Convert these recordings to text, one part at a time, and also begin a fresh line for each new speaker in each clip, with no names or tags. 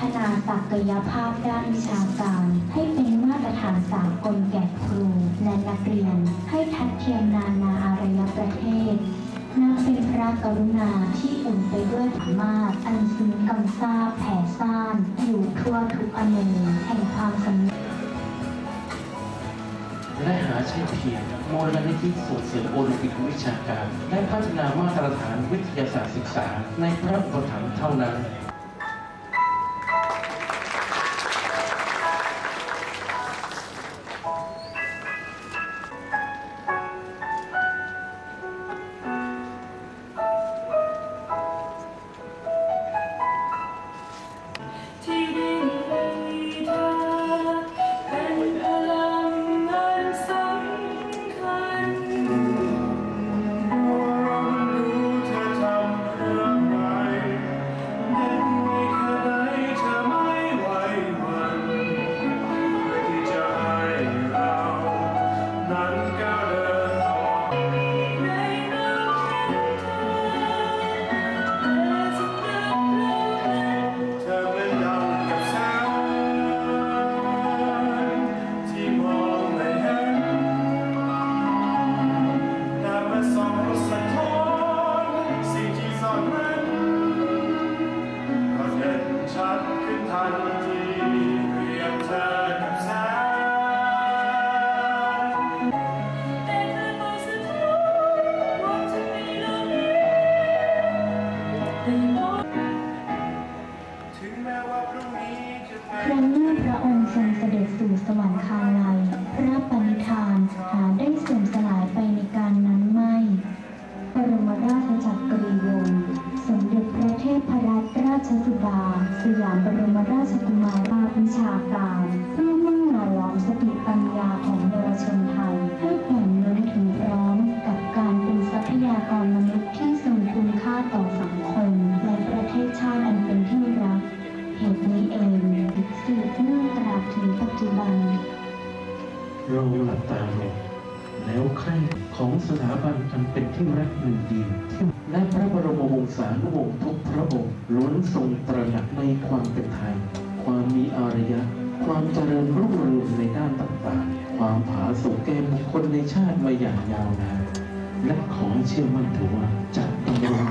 ฒนาศักยภาพด้านวิชาการ ให้เป็นมาตรฐานสากลแก่ครู และนักเรียน ให้ทัดเทียมนานาอารยประเทศนับเป็นพระกรุณาที่อุ่นไปด้วยธรรมาสอันซึ้งกำซาบแผ่ซ่าน อยู่ทั่วทุกอนูแห่งความสำนึก
และหาใช่เพียงมูลนิธิส่งเสริมโอลิมปิกวิชาการ และพัฒนามาตรฐานวิทยาศาสตร์ศึกษาในพระอุปถัมภ์เท่านั้น
อันเป็นที่รักหนึ่
งเดียวที่และ
พระบรมวงศานุวงศ์ทุกพระองค์ล้วนทรงตระหนักในความเป็นไทย ความมีอารยะ ความเจริญรุ่งเรืองในด้านต่างๆ ความผาสุกแก่บุคคลในชาติมาอย่างยาวนานและขอให้เชื่อมั่นเถือว่าจะดำรง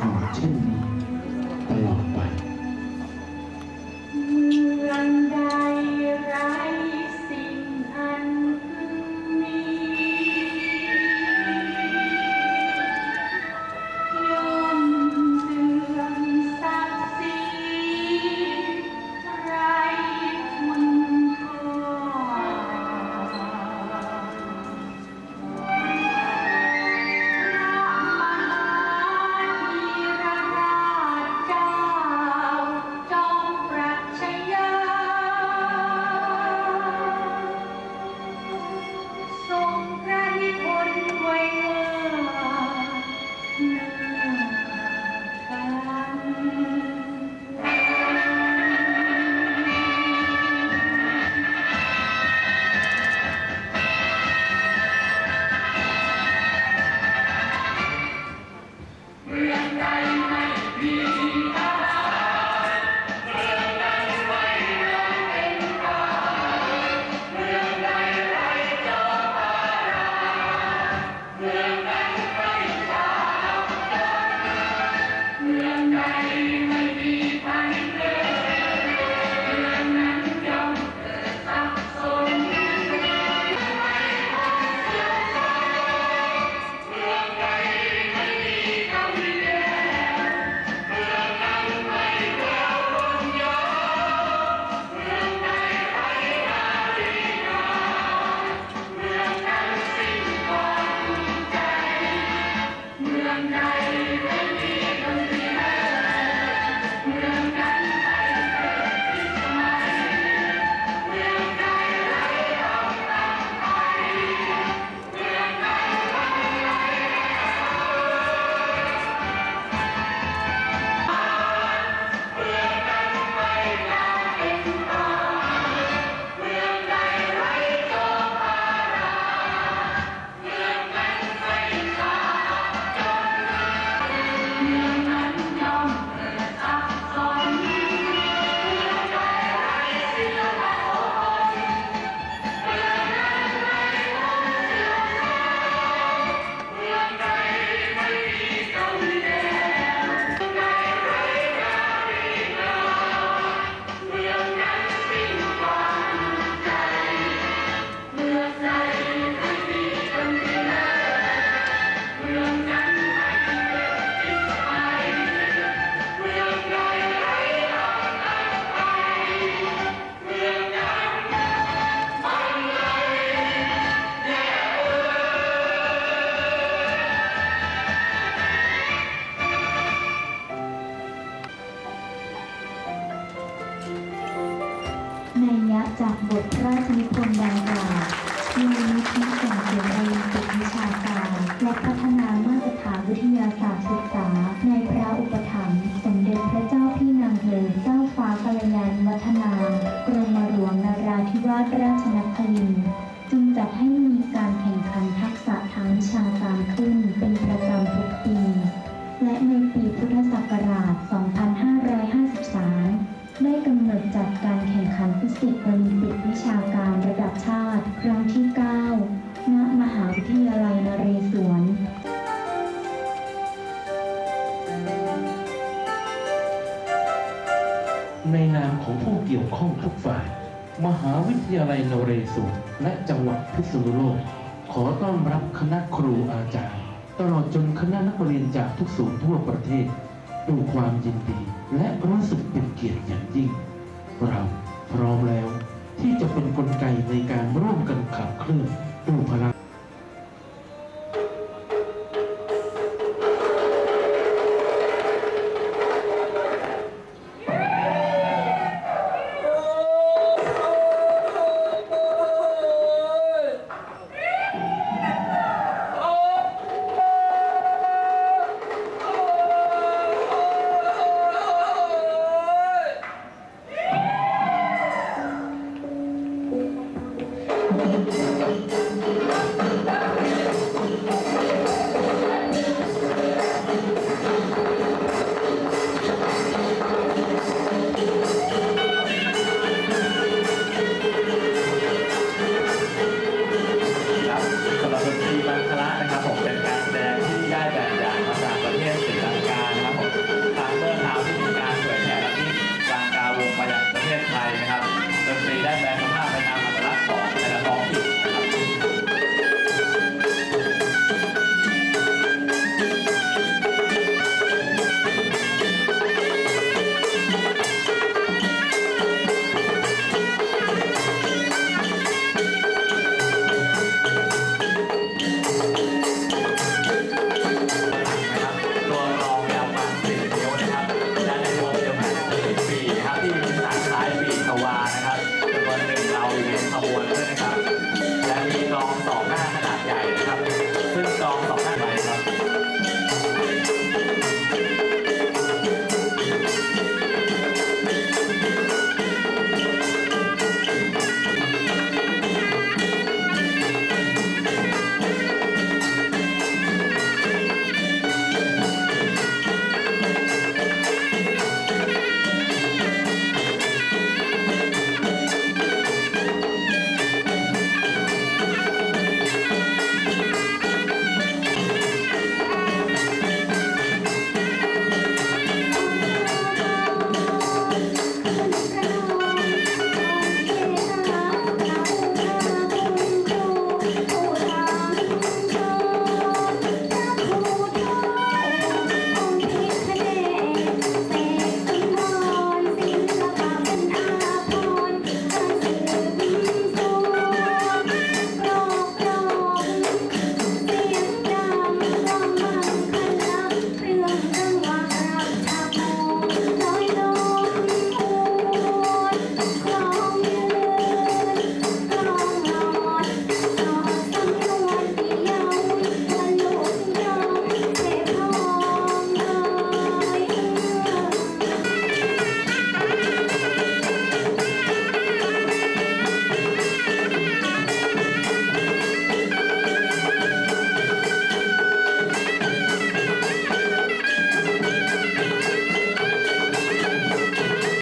ทยาลัยนเรศวรและจังหวัดพิษณุโลก ขอต้อนรับคณะครูอาจารย์ ตลอดจนคณะนักเรียนจากทุกศูนย์ทั่วประเทศด้วยความยินดี และรู้สึกเป็นเกียรติอย่างยิ่ง เราพร้อมแล้วที่จะเป็นกลไกในการร่วมกันขับเคลื่อนด้วยพลัง